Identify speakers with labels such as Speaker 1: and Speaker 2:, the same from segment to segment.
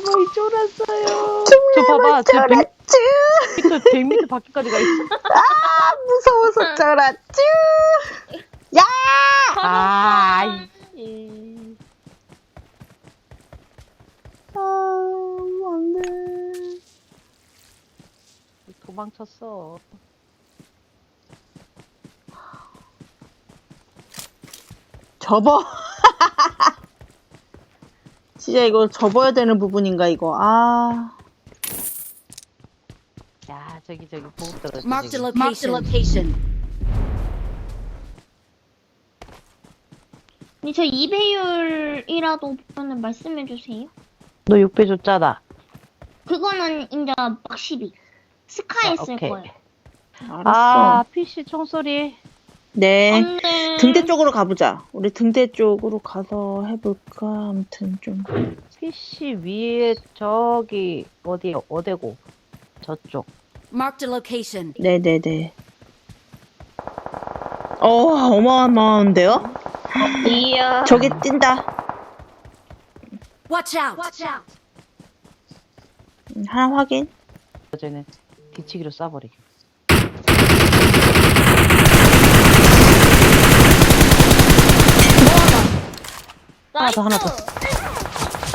Speaker 1: 거의 쫄았어요. 저 봐봐, 저 100,
Speaker 2: 쫄았쥬.
Speaker 1: 100m, 100m 밖에까지 가 있어.
Speaker 2: 아, 무서워서 쫄았쥬. 야!
Speaker 1: 아, 이.
Speaker 2: 아, 안 돼.
Speaker 1: 도망쳤어.
Speaker 2: 접어. 진짜 이거 접어야 되는 부분인가, 이거. 아.
Speaker 1: 야, 저기, 저기, 보급 떨어져.
Speaker 3: Marked a location. location.
Speaker 4: 근데 저 2배율이라도 보면은 말씀해 주세요.
Speaker 1: 너 6배 줬잖아.
Speaker 4: 그거는 이제 막 12. 스카
Speaker 1: 아,
Speaker 4: 있을
Speaker 1: 오케이.
Speaker 4: 거예요.
Speaker 2: 알았어.
Speaker 1: 아, PC 총소리.
Speaker 2: 네.
Speaker 4: 안돼.
Speaker 2: 등대 쪽으로 가보자. 우리 등대 쪽으로 가서 해볼까? 아무튼 좀.
Speaker 1: PC 위에 저기, 어디, 어디고? 저쪽.
Speaker 3: Marked a location.
Speaker 2: 네네네. 어, 어마어마한데요?
Speaker 4: 이야.
Speaker 2: 저기 뛴다.
Speaker 3: Watch out. Watch out.
Speaker 2: 음, 하나 확인.
Speaker 1: 어제는 뒤치기로 쏴버리기. 하나 더, 하나 더.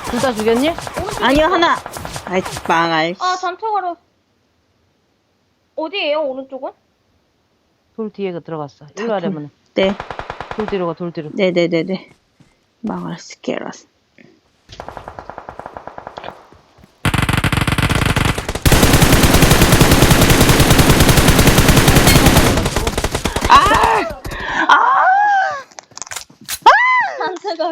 Speaker 1: 둘 다 죽였니?
Speaker 2: 아니요, 하나. 아이, 망할.
Speaker 4: 아 단차가로. 어디에요 오른쪽은?
Speaker 1: 돌 뒤에 그 들어갔어. 일로 하려면
Speaker 2: 네.
Speaker 1: 돌 뒤로 가, 돌 뒤로.
Speaker 2: 네네네네. 망할 스케라스.